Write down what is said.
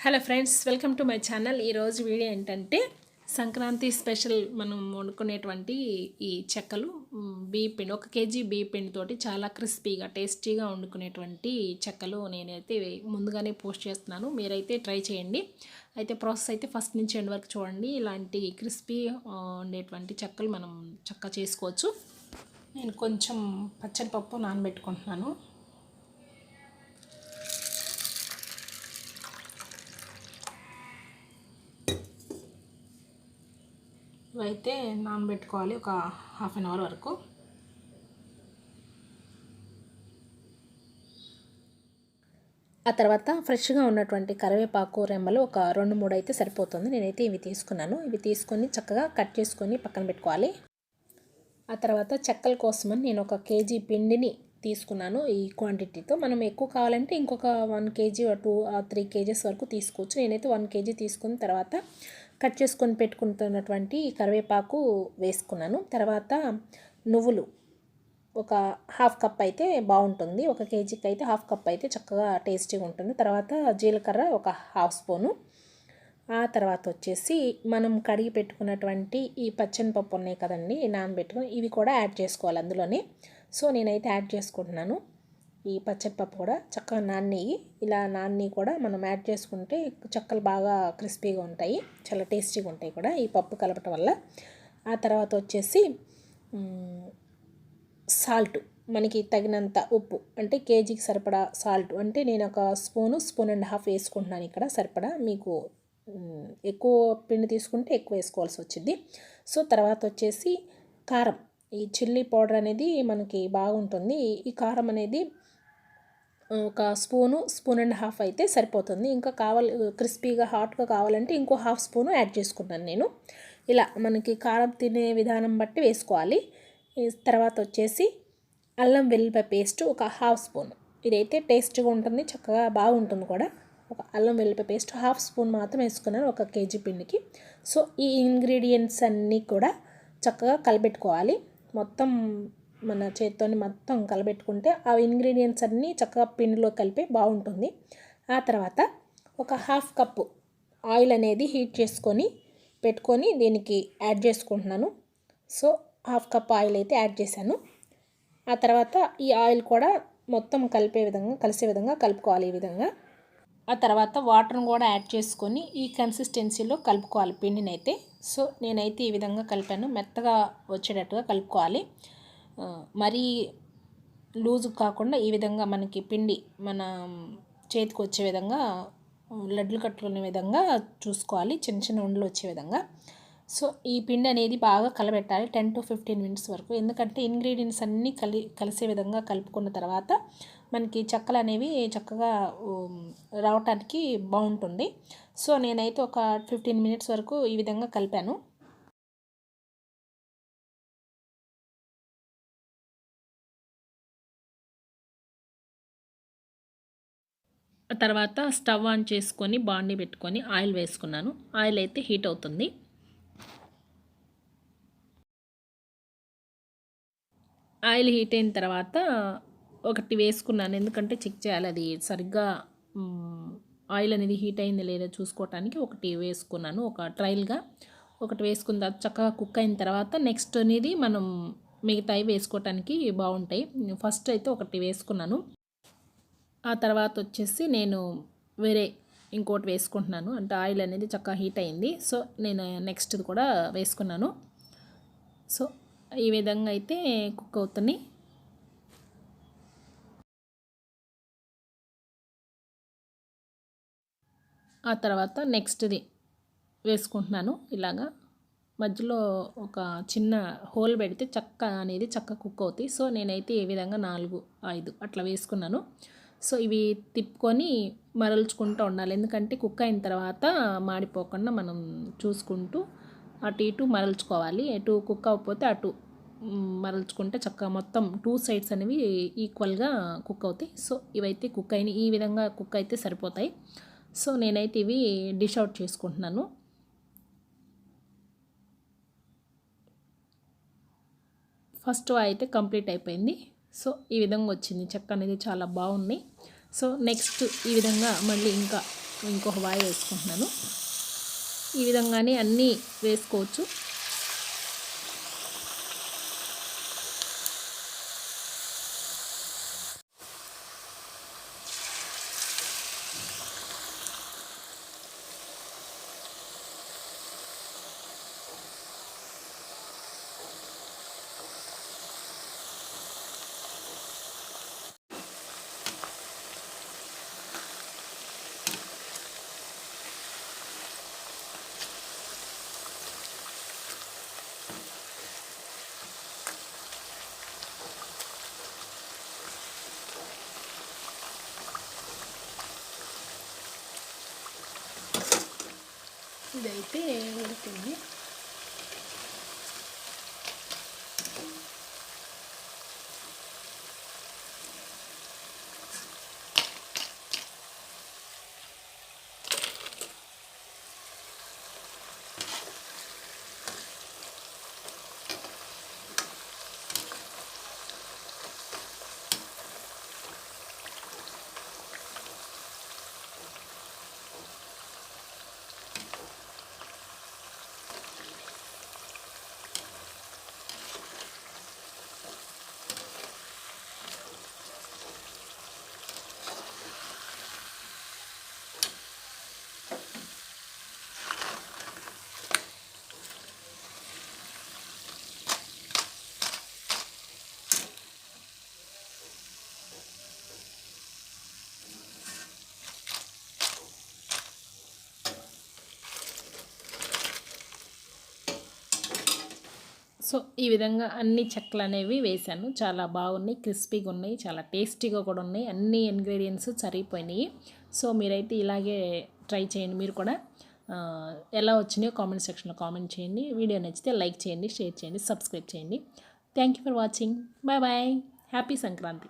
Hello friends welcome to my channel. ఈరోజు video ఏంటంటే Sankranti special మనం వండుకునేటువంటి ఈ చెక్కలు మ్, బియ్య పిండి ఒక కేజీ బియ్య పిండితోటి చాలా క్రిస్పీగా టేస్టీగా వండుకునేటువంటి చెక్కలు నేనైతే ముందుగానే పోస్ట్ చేస్తున్నాను. మీరైతే ట్రై చేయండి. అయితే ప్రాసెస్ అయితే ఫస్ట్ నుంచి ఎండ్ వరకు చూడండి. ఇలాంటి క్రిస్పీ ఉండేటువంటి చెక్కలు మనం చక్క చేసుకోవచ్చు. నేను కొంచెం పచ్చడి పప్పు నానబెట్టుకుంటున్నాను. ఇవైతే నానబెట్టుకోవాలి ఒక హాఫ్ అన్ అవర్ వరకు. ఆ తర్వాత ఫ్రెష్గా ఉన్నటువంటి కరివేపాకు రెమ్మలు ఒక రెండు మూడు అయితే సరిపోతుంది. నేనైతే ఇవి తీసుకున్నాను. ఇవి తీసుకొని చక్కగా కట్ చేసుకొని పక్కన పెట్టుకోవాలి. ఆ తర్వాత చెక్కల కోసమని నేను ఒక కేజీ పిండిని తీసుకున్నాను ఈ క్వాంటిటీతో. మనం ఎక్కువ కావాలంటే ఇంకొక one KG two three KGs వరకు తీసుకోవచ్చు. నేనైతే వన్ కేజీ తీసుకున్న తర్వాత కట్ చేసుకొని పెట్టుకుంటున్నటువంటి కరివేపాకు వేసుకున్నాను. తర్వాత నువ్వులు ఒక హాఫ్ కప్ అయితే బాగుంటుంది. ఒక కేజీకి అయితే హాఫ్ కప్ అయితే చక్కగా టేస్టీగా ఉంటుంది. తర్వాత జీలకర్ర ఒక హాఫ్ స్పూను. ఆ తర్వాత వచ్చేసి మనం కడిగి పెట్టుకున్నటువంటి ఈ పచ్చని పప్పు ఉన్నాయి కదండి నానబెట్టుకుని ఇవి కూడా యాడ్ చేసుకోవాలి అందులోనే. సో నేనైతే యాడ్ చేసుకుంటున్నాను. ఈ పచ్చడి పప్పు కూడా చక్కగా నాన్ని ఇలా నాన్ని కూడా మనం యాడ్ చేసుకుంటే చక్కలు బాగా క్రిస్పీగా ఉంటాయి. చాలా టేస్టీగా ఉంటాయి కూడా ఈ పప్పు కలపటం వల్ల. ఆ తర్వాత వచ్చేసి సాల్ట్. మనకి తగినంత ఉప్పు. అంటే కేజీకి సరిపడా సాల్ట్. అంటే నేను ఒక స్పూను స్పూన్ అండ్ హాఫ్ వేసుకుంటున్నాను ఇక్కడ సరిపడా. మీకు ఎక్కువ పిండి తీసుకుంటే ఎక్కువ వేసుకోవాల్సి వచ్చింది. సో తర్వాత వచ్చేసి కారం. ఈ చిల్లీ పౌడర్ అనేది మనకి బాగుంటుంది. ఈ కారం అనేది ఒక స్పూను స్పూన్ అండ్ హాఫ్ అయితే సరిపోతుంది. ఇంకా కావాలి క్రిస్పీగా హాట్గా కావాలంటే ఇంకో హాఫ్ స్పూను యాడ్ చేసుకున్నాను నేను. ఇలా మనకి కారం తినే విధానం బట్టి వేసుకోవాలి. తర్వాత వచ్చేసి అల్లం వెల్లిపాయ పేస్ట్ ఒక హాఫ్ స్పూన్. ఇదైతే టేస్ట్గా ఉంటుంది చక్కగా బాగుంటుంది కూడా. ఒక అల్లం వెల్లిపాయ పేస్ట్ హాఫ్ స్పూన్ మాత్రం వేసుకున్నాను ఒక కేజీ పిండికి. సో ఈ ఇంగ్రీడియంట్స్ అన్నీ కూడా చక్కగా కలిపెట్టుకోవాలి మొత్తం మన చేత్తోని మొత్తం కలబెట్టుకుంటే ఆ ఇంగ్రీడియంట్స్ అన్నీ చక్కగా పిండిలో కలిపి బాగుంటుంది. ఆ తర్వాత ఒక హాఫ్ కప్పు ఆయిల్ అనేది హీట్ చేసుకొని పెట్టుకొని దీనికి యాడ్ చేసుకుంటున్నాను. సో హాఫ్ కప్ ఆయిల్ అయితే యాడ్ చేశాను. ఆ తర్వాత ఈ ఆయిల్ కూడా మొత్తం కలిపే విధంగా కలిసే విధంగా కలుపుకోవాలి ఈ విధంగా. ఆ తర్వాత వాటర్ని కూడా యాడ్ చేసుకొని ఈ కన్సిస్టెన్సీలో కలుపుకోవాలి పిండిని అయితే సో నేనైతే ఈ విధంగా కలిపాను. మెత్తగా వచ్చేటట్టుగా కలుపుకోవాలి. మరీ లూజు కాకుండా ఈ విధంగా మనకి పిండి మన చేతికి వచ్చే విధంగా లడ్లు కట్టుకునే విధంగా చూసుకోవాలి చిన్న చిన్న ఉండలు వచ్చే విధంగా. సో ఈ పిండి అనేది బాగా కలబెట్టాలి టెన్ టు ఫిఫ్టీన్ మినిట్స్ వరకు. ఎందుకంటే ఇంగ్రీడియంట్స్ అన్నీ కలి కలిసే విధంగా కలుపుకున్న తర్వాత మనకి చెక్కలు అనేవి చక్కగా రావటానికి బాగుంటుంది. సో నేనైతే ఒక ఫిఫ్టీన్ మినిట్స్ వరకు ఈ విధంగా కలిపాను. తర్వాత స్టవ్ ఆన్ చేసుకొని బాండి పెట్టుకొని ఆయిల్ వేసుకున్నాను. ఆయిల్ అయితే హీట్ అవుతుంది. ఆయిల్ హీట్ అయిన తర్వాత ఒకటి వేసుకున్నాను. ఎందుకంటే చెక్ చేయాలి అది సరిగ్గా ఆయిల్ అనేది హీట్ అయింది లేదా చూసుకోవటానికి ఒకటి వేసుకున్నాను. ఒక ట్రయల్గా ఒకటి వేసుకున్న తర్వాత చక్కగా కుక్ అయిన తర్వాత నెక్స్ట్ అనేది మనం మిగతాయి వేసుకోవటానికి బాగుంటాయి. ఫస్ట్ అయితే ఒకటి వేసుకున్నాను. ఆ తర్వాత వచ్చేసి నేను వేరే ఇంకోటి వేసుకుంటున్నాను. అంటే ఆయిల్ అనేది చక్కగా హీట్ అయింది. సో నేను నెక్స్ట్ది కూడా వేసుకున్నాను. సో ఈ విధంగా అయితే కుక్ అవుతున్నాయి ఆ తర్వాత నెక్స్ట్ది వేసుకుంటున్నాను. ఇలాగా మధ్యలో ఒక చిన్న హోల్ పెడితే చక్క అనేది చక్క కుక్ అవుతాయి. సో నేనైతే ఈ విధంగా నాలుగు ఐదు అట్లా వేసుకున్నాను. సో ఇవి తిప్పుకొని మరల్చుకుంటూ ఉండాలి. ఎందుకంటే కుక్ అయిన తర్వాత మాడిపోకుండా మనం చూసుకుంటూ అటు ఇటు మరల్చుకోవాలి. ఎటు కుక్ అవ్వకపోతే అటు మరల్చుకుంటే చక్కగా మొత్తం టూ సైడ్స్ అనేవి ఈక్వల్గా కుక్ అవుతాయి. సో ఇవైతే కుక్ అయినాయి ఈ విధంగా కుక్ అయితే సరిపోతాయి. సో నేనైతే ఇవి డిష్ అవుట్ చేసుకుంటున్నాను. ఫస్ట్ అయితే కంప్లీట్ అయిపోయింది. సో ఈ విధంగా వచ్చింది. చెక్క అనేది చాలా బాగుంది. సో నెక్స్ట్ ఈ విధంగా మళ్ళీ ఇంకా ఇంకొక వాయి వేసుకుంటున్నాను. ఈ విధంగానే అన్నీ వేసుకోవచ్చు. ఇదైతే ఉడుతుంది సో ఈ విధంగా అన్ని చెక్కలు అనేవి వేశాను. చాలా బాగున్నాయి క్రిస్పీగా ఉన్నాయి చాలా టేస్టీగా కూడా ఉన్నాయి. అన్ని ఇంగ్రీడియంట్స్ సరిపోయినాయి. సో మీరైతే ఇలాగే ట్రై చేయండి. మీరు కూడా ఎలా వచ్చినాయో కామెంట్ సెక్షన్లో కామెంట్ చేయండి. వీడియో నచ్చితే లైక్ చేయండి షేర్ చేయండి సబ్స్క్రైబ్ చేయండి. Thank you for watching. Bye bye. Happy Sankranti.